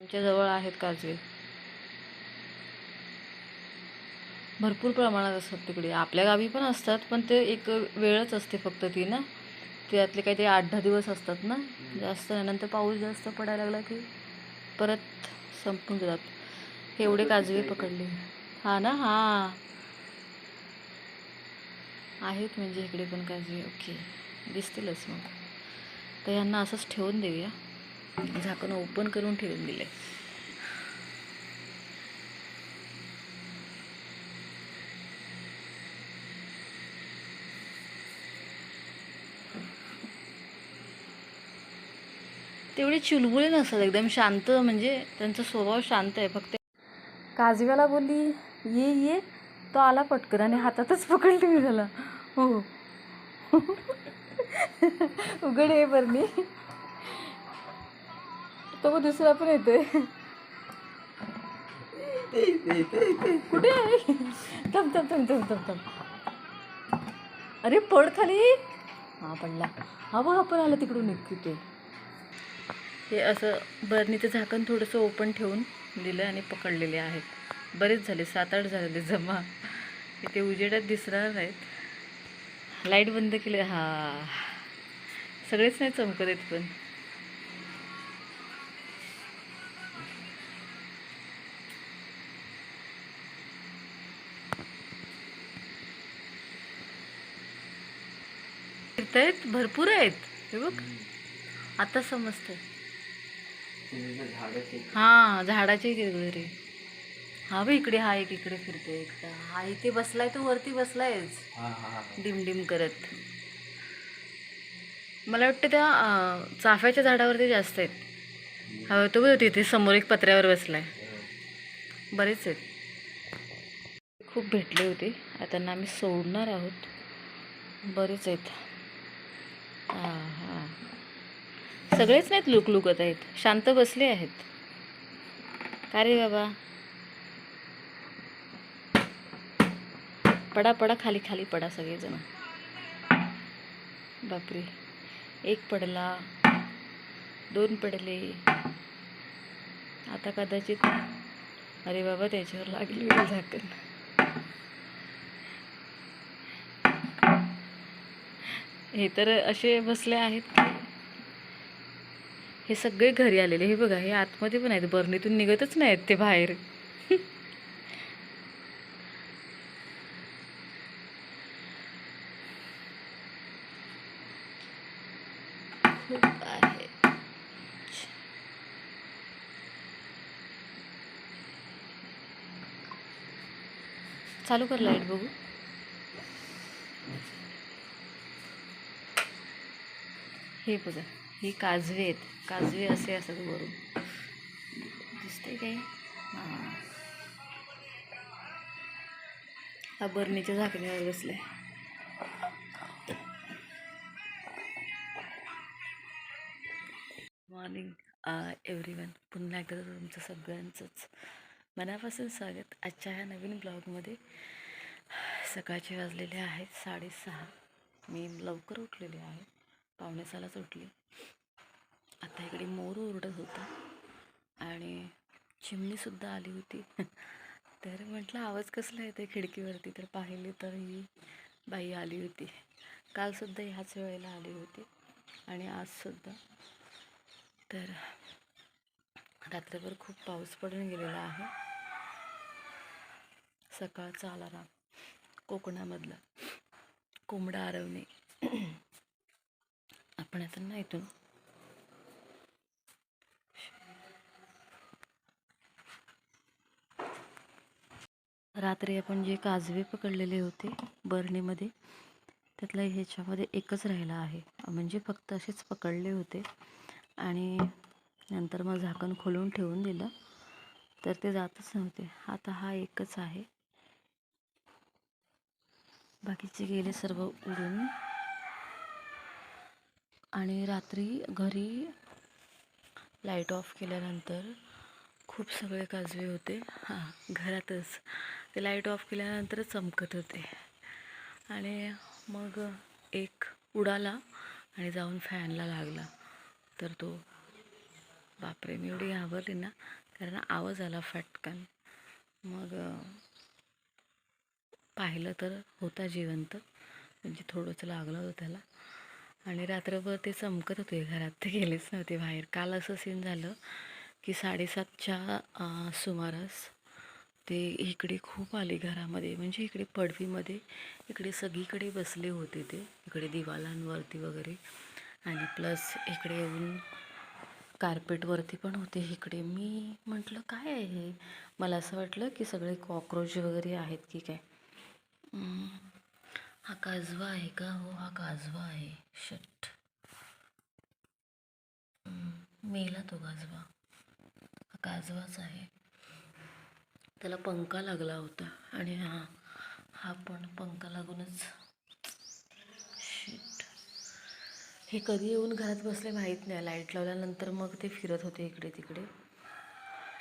आमच्या आहेत काजवे भरपूर प्रमाणात असतात तिकडे. आपल्या गावी पण असतात पण ते एक वेळच असते फक्त ती ना. त्यातले काहीतरी आठ दहा दिवस असतात ना. जास्त नंतर पाऊस जास्त पडायला लागला की परत संपून जातात. एवढे काजवे पकडले. हा ना? हा. आहेत म्हणजे इकडे पण काजवे. ओके. दिसतीलच मग. तर यांना असंच ठेवून देऊया. म्हणजे झाकण ओपन करून ठेवून दिले तेवढे चुलबुले नसतात एकदम शांत म्हणजे त्यांचा स्वभाव शांत आहे फक्त काजव्याला बोलली ये ये. तो आला पटकन आणि हातातच पकडली मी त्याला हो. उघड आहे मी तो मग दुसरा पण येतोय. कुठे आहे? थम थम थम थम थम थम अरे पड खाली. हा पडला. हा बघ आपण आला तिकडून निघतोय हे असं बरणीचं झाकण थोडंसं ओपन ठेवून दिलं आणि पकडलेले आहेत. बरेच झाले सात आठ झालेले जमा. इथे उजेडात दिसणार नाहीत लाइट बंद केले. हा. सगळेच नाही चमकत आहेत पण. फिरतायत भरपूर आहेत. हे बघ. आता समजतंय. हा झाडाचे रे हा बघ इकडे हा एक इकडे फिरतोय एकटा. हा इथे बसलाय तो वरती बसलायच. डिम डिम करत. मला वाटतं त्या चाफ्याच्या झाडावरती जास्त आहेत. हा तो बघ तिथे समोर एक पत्र्यावर बसलाय. बरेच आहेत. खूप भेटले होते. आता आम्ही सोडणार आहोत. बरेच आहेत. हा हा. सगळेच नाहीत लुकलुकत आहेत. शांत बसले आहेत. का रे बाबा? पडा पडा खाली खाली पडा सगळेजण. बापरे. एक पडला दोन पडले. आता कदाचित अरे बाबा त्याच्यावर लागली झाकण. हे तर असे बसले आहेत की हे सगळे घरी आलेले हे बघा हे आतमध्ये पण आहेत बरणीतून निघतच नाहीत ते बाहेर. आहे. चालू कर लाइट बघू. हे बघा ही काजवे आहेत. काजवे असे असतात वरून. दिसते काय हां. हा बरणीच्या झाकण्यावर बसलाय. मॉर्निंग एव्हरीवन uh, पुन्हा एकदा तुमचं सगळ्यांचंच मनापासून स्वागत. आजच्या ह्या नवीन ब्लॉगमध्ये सकाळचे वाजलेले आहेत साडेसहा. मी लवकर उठलेले आहे. पावणेसाला सुटली. आता इकडे मोर ओरडत होता आणि चिमणीसुद्धा आली होती. तर म्हटलं आवाज कसला येते खिडकीवरती? तर पाहिले तर ही बाई आली होती. कालसुद्धा ह्याच वेळेला आली होती आणि आजसुद्धा तर रात्रभर खूप पाऊस पडून गेलेला आहे. सकाळचा अलाराम कोकणामधला कोंबडा आरवणे. आपण आता ना इथून. रात्री आपण जे काजवे पकडलेले होते बरणीमध्ये त्यातला ह्याच्यामध्ये एकच राहिला आहे. म्हणजे फक्त असेच पकडले होते. आणि नंतर मग झाकण खोलून ठेवून दिलं. तर ते जातच नव्हते. आता हा एकच आहे. बाकीचे गेले सर्व उडून. आणि रात्री घरी लाइट ऑफ केल्यानंतर खूप सगळे काजवे होते. हां घरातच. ते लाइट ऑफ केल्यानंतर चमकत होते. आणि मग एक उडाला आणि जाऊन फॅनला लागला. तर तो बापरे मी एवढी घाबरली ना कारण आवाज आला फटकन. मग पाहिलं तर होता जिवंत. म्हणजे थोडंसं लागलं होतं त्याला. आणि रात्रभर ते चमकत होते. घरात ते गेलेच नव्हते बाहेर. काल असं सीन झालं की साडेसातच्या सुमारास ते इकडे खूप आले घरामध्ये. म्हणजे इकडे पडवीमध्ये इकडे सगळीकडे बसले होते ते. इकडे दिवालांवरती वगैरे. आणि प्लस इकडे येऊन कार्पेटवरती पण होते इकडे. मी म्हटलं काय आहे हे? मला असं वाटलं की सगळे कॉक्रोच वगैरे आहेत की काय. हा काजवा आहे का? हो हा काजवा आहे. शट. मेला तो काजवा. हा काजवाच आहे. त्याला पंखा लागला होता आणि हा हा पण पंखा लागूनच शिट हे कधी येऊन घरात बसले माहीत नाही. लाइट लावल्यानंतर मग ते फिरत होते इकडे तिकडे.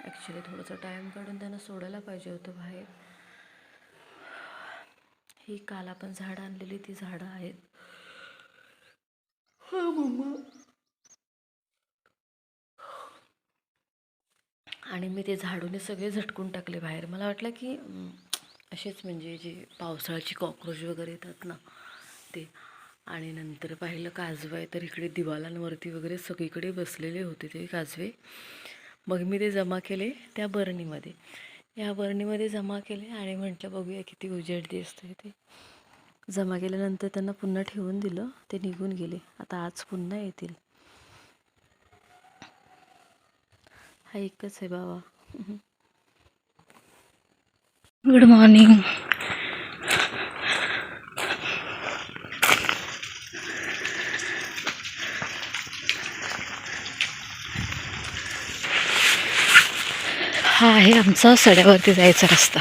ॲक्च्युली थोडंसं टाईम काढून त्यांना सोडायला पाहिजे होतं बाहेर. ही काल आपण झाडं आणलेली ती झाडं आहेत. हा मम्मा. आणि मी ते झाडूने सगळे झटकून टाकले बाहेर. मला वाटलं की असेच म्हणजे जे पावसाळ्याची कॉक्रोच वगैरे येतात ना ते. आणि नंतर पाहिलं काजवा आहे तर इकडे दिवालांवरती वगैरे सगळीकडे बसलेले होते ते काजवे. मग मी ते जमा केले त्या बरणीमध्ये. या बरणीमध्ये जमा केले आणि म्हटलं बघूया किती उजेड दिसतंय ते. जमा केल्यानंतर त्यांना पुन्हा ठेवून दिलं. ते निघून गेले. आता आज पुन्हा येतील. हा एकच आहे बाबा. गुड मॉर्निंग हा आहे आमचा सड्यावरती जायचा रस्ता.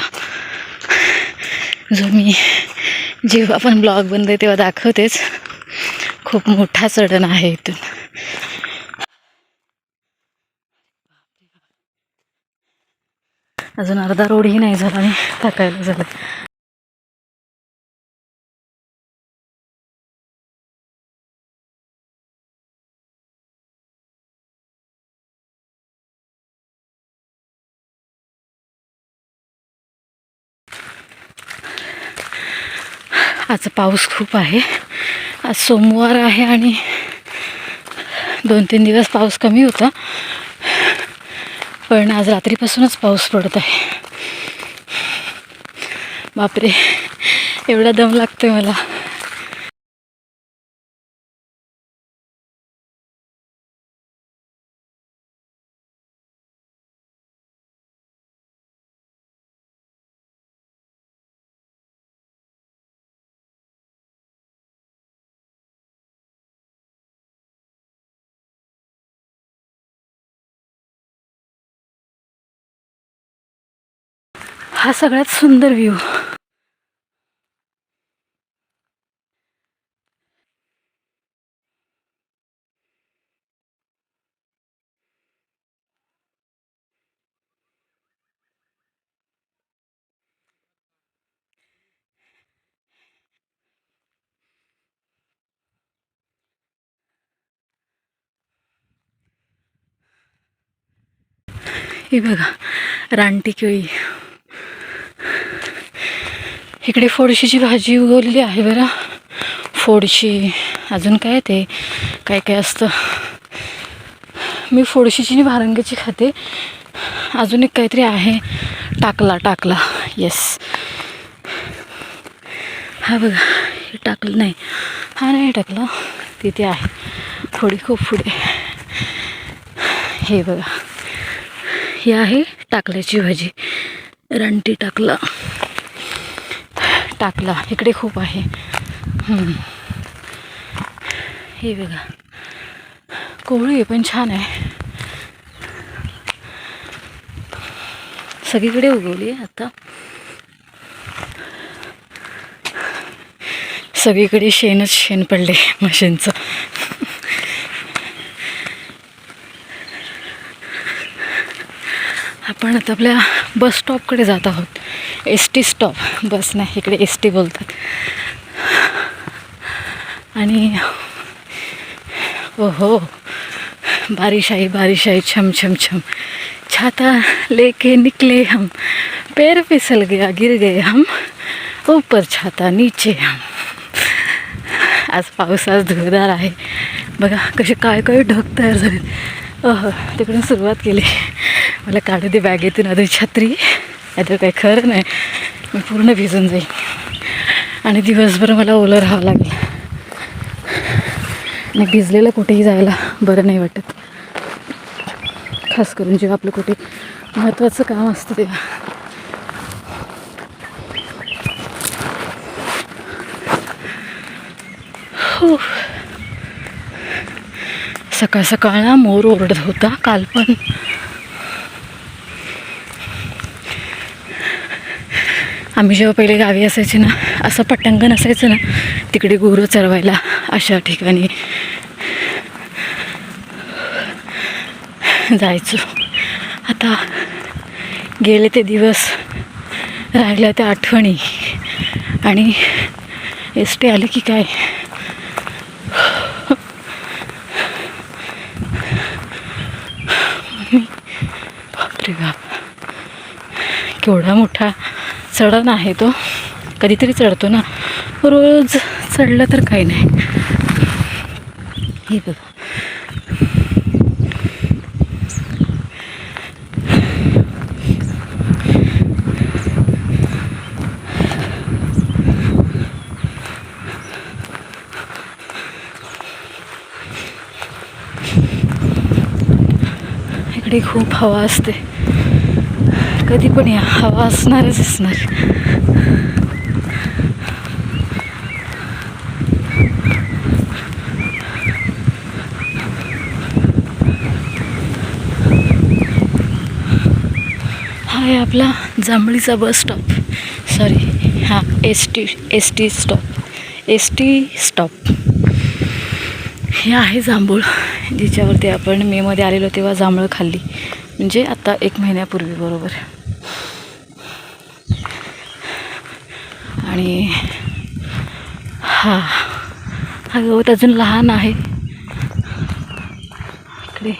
जो मी जेव्हा पण ब्लॉग बनते तेव्हा दाखवतेच. खूप मोठा चढण आहे इथून. अजून अर्धा रोडही नाही झाला आणि थकायला झालं. आज पाऊस खूप आहे. आज सोमवार आहे आणि दोन तीन दिवस पाऊस कमी होता. पण आज रात्रीपासूनच पाऊस पडत आहे. बापरे एवढा दम लागतो मला. हा सगळ्यात सुंदर व्ह्यू. हे बघा रानटी केळी. इकडे फोडशीची भाजी उगवलेली आहे बरं. फोडशी अजून काय ते? काय काय असतं? मी फोडशीची आणि भारंग्याची खाते. अजून एक काहीतरी आहे. टाकला टाकला. येस हा बघा हे टाकलं नाही. हा नाही टाकलं. तिथे आहे. थोडी खूप पुढे. हे बघा. ही आहे टाकल्याची भाजी. रानटी टाकला. टाकला. इकडे खूप आहे. हे बघा. कोवळी आहे पण छान आहे. सगळीकडे उगवली आहे आता. सगळीकडे शेणच शेण पडले मशीनचं आपण आता आपल्या बस स्टॉपकडे जात आहोत. S T stop. बस नाही इकडे एस टी बोलतात. आणि ओहो बारिश आई बारिश आई छम छम छम. छाता लेके निकले हम पैर फिसल गया गिर गए हम ऊपर छाता नीचे हम. आज पाऊस आज धुरदार आहे. बघा कसे काय काय ढग तयार झालेत. अह तिकडून सुरुवात केली. मला काढू दे बॅगेतून आधी छत्री आता काही खरं नाही. मी पूर्ण भिजून जाईल आणि दिवसभर मला ओलं राहावं लागेल. आणि भिजलेलं कुठेही जायला बरं नाही वाटत. खास करून जेव्हा आपलं कुठे महत्त्वाचं काम असतं तेव्हा. हो. सकाळ सकाळ ना मोर ओरडत होता. काल पण आम्ही जेव्हा पहिले गावी असायचे ना असं पटांगण असायचं ना तिकडे गुरं चरवायला अशा ठिकाणी जायचो. आता गेले ते दिवस राहिल्या त्या आठवणी. आणि एस टी आली की काय? बापरे बाप. केवढा मोठा चढण आहे तो. कधीतरी चढतो ना. रोज चढलं तर काही नाही. हे बघ. इकडे खूप हवा असते. कधी पण या. हवा असणारच असणार हा आहे आपला जांभळीचा बस स्टॉप सॉरी हा S T S T stop S T stop हे आहे जांभूळ जिच्यावरती आपण मेमध्ये आलेलो तेव्हा जांभळं खाल्ली. म्हणजे आता एक महिन्यापूर्वी बरोबर. आणि हा. हा गवत अजून लहान आहे. इकडे.